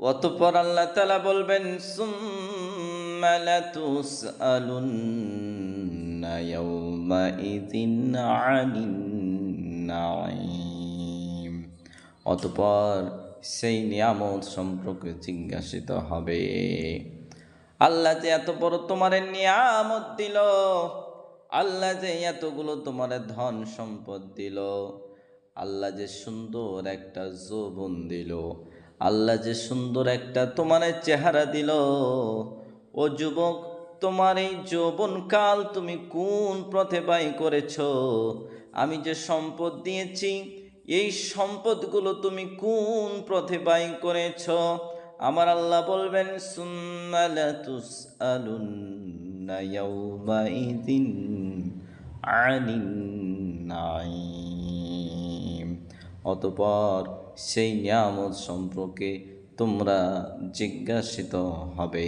অতপর আল্লাহ তালা বলবেন অতপর সেই নিয়ামত সম্পর্কে জিজ্ঞাসিত হবে। আল্লাহ যে এত বড় তোমার নিয়ামত দিল, আল্লাহ যে এতগুলো তোমার ধন সম্পদ দিল, আল্লাহ যে সুন্দর একটা যৌবন দিল আল্লাহ যে সুন্দর একটা তোমার চেহারা দিল। ও যুবক, তোমার এই যৌবন কাল তুমি কোন পথে ব্যয় করেছ? আমি যে সম্পদ দিয়েছি, এই সম্পদগুলো তুমি কোন পথে ব্যয় করেছ? আমার আল্লাহ বলবেন নাঈম। অতপর সেই নিয়ামত সম্পর্কে তোমরা জিজ্ঞাসিত হবে।